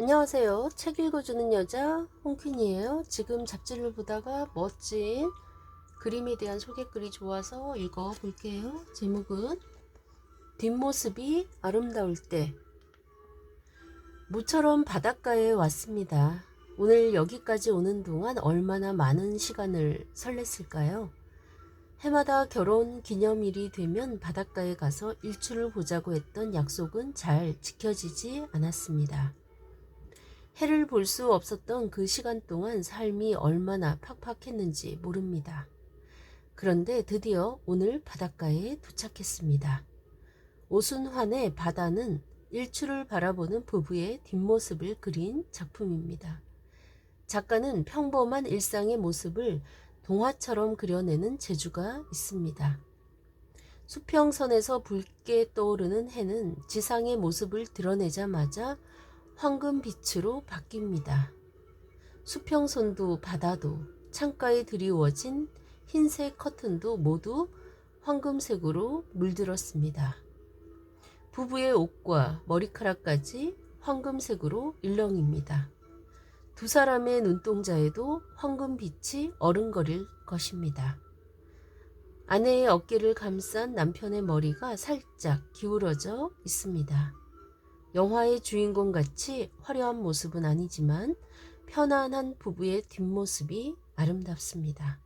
안녕하세요. 책 읽어주는 여자 홍퀸이에요. 지금 잡지를 보다가 멋진 그림에 대한 소개글이 좋아서 읽어볼게요. 제목은 뒷모습이 아름다울 때 모처럼 바닷가에 왔습니다. 오늘 여기까지 오는 동안 얼마나 많은 시간을 설렜을까요? 해마다 결혼 기념일이 되면 바닷가에 가서 일출을 보자고 했던 약속은 잘 지켜지지 않았습니다. 해를 볼 수 없었던 그 시간 동안 삶이 얼마나 팍팍했는지 모릅니다. 그런데 드디어 오늘 바닷가에 도착했습니다. 오순환의 바다는 일출을 바라보는 부부의 뒷모습을 그린 작품입니다. 작가는 평범한 일상의 모습을 동화처럼 그려내는 재주가 있습니다. 수평선에서 붉게 떠오르는 해는 지상의 모습을 드러내자마자 황금빛으로 바뀝니다. 수평선도 바다도 창가에 드리워진 흰색 커튼도 모두 황금색으로 물들었습니다. 부부의 옷과 머리카락까지 황금색으로 일렁입니다. 두 사람의 눈동자에도 황금빛이 어른거릴 것입니다. 아내의 어깨를 감싼 남편의 머리가 살짝 기울어져 있습니다. 영화의 주인공 같이 화려한 모습은 아니지만 편안한 부부의 뒷모습이 아름답습니다.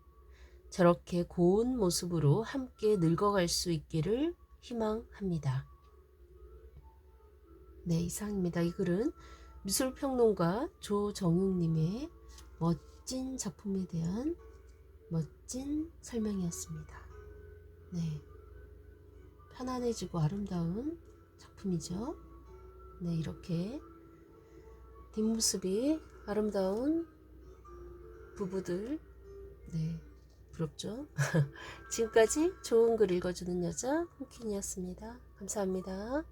저렇게 고운 모습으로 함께 늙어갈 수 있기를 희망합니다. 네, 이상입니다. 이 글은 미술평론가 조정욱님의 멋진 작품에 대한 멋진 설명이었습니다. 네. 편안해지고 아름다운 작품이죠. 네, 이렇게 뒷모습이 아름다운 부부들. 네, 부럽죠? 지금까지 좋은 글 읽어주는 여자 홍킨이었습니다. 감사합니다.